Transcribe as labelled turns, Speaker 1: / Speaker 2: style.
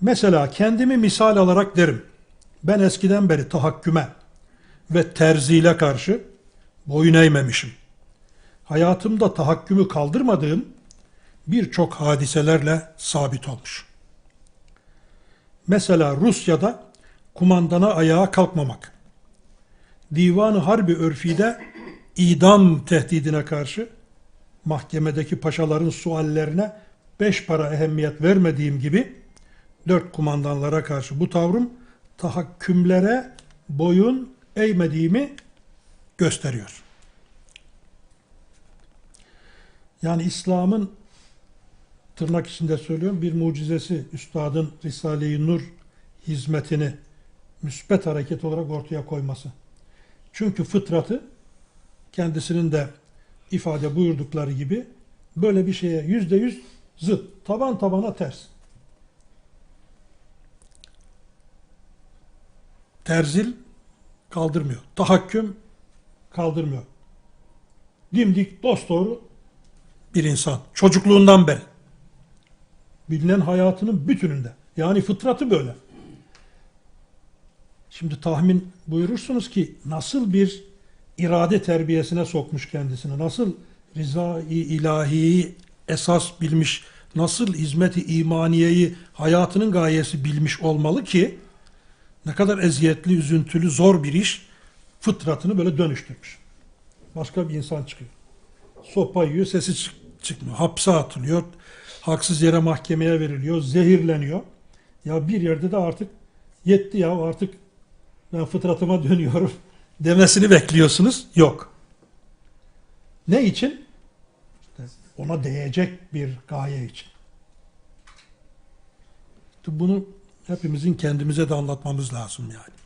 Speaker 1: Mesela kendimi misal alarak derim. Ben eskiden beri tahakküme ve terzile karşı boyun eğmemişim. Hayatımda tahakkümü kaldırmadığım birçok hadiselerle sabit olmuş. Mesela Rusya'da kumandana ayağa kalkmamak. Divan-ı Harbi örfide idam tehdidine karşı mahkemedeki paşaların suallerine beş para ehemmiyet vermediğim gibi dört kumandanlara karşı bu tavrım tahakkümlere boyun eğmediğimi gösteriyor. Yani İslam'ın tırnak içinde söylüyorum bir mucizesi üstadın Risale-i Nur hizmetini müsbet hareket olarak ortaya koyması. Çünkü fıtratı kendisinin de ifade buyurdukları gibi böyle bir şeye yüzde yüz zıt, taban tabana ters. Terzil kaldırmıyor. Tahakküm kaldırmıyor. Dimdik, dosdoğru bir insan. Çocukluğundan beri. Bilinen hayatının bütününde. Yani fıtratı böyle. Şimdi tahmin buyurursunuz ki nasıl bir irade terbiyesine sokmuş kendisini, nasıl rızayı ilahiyi esas bilmiş, nasıl hizmeti imaniyeyi hayatının gayesi bilmiş olmalı ki ne kadar eziyetli, üzüntülü, zor bir iş fıtratını böyle dönüştürmüş. Başka bir insan çıkıyor. Sopa yiyor, sesi çık- çıkmıyor. Hapse atılıyor, haksız yere mahkemeye veriliyor, zehirleniyor. Ya bir yerde de artık yetti ya artık ben fıtratıma dönüyorum demesini bekliyorsunuz. Yok. Ne için? İşte ona değecek bir gaye için. Bunu hepimizin kendimize de anlatmamız lazım yani.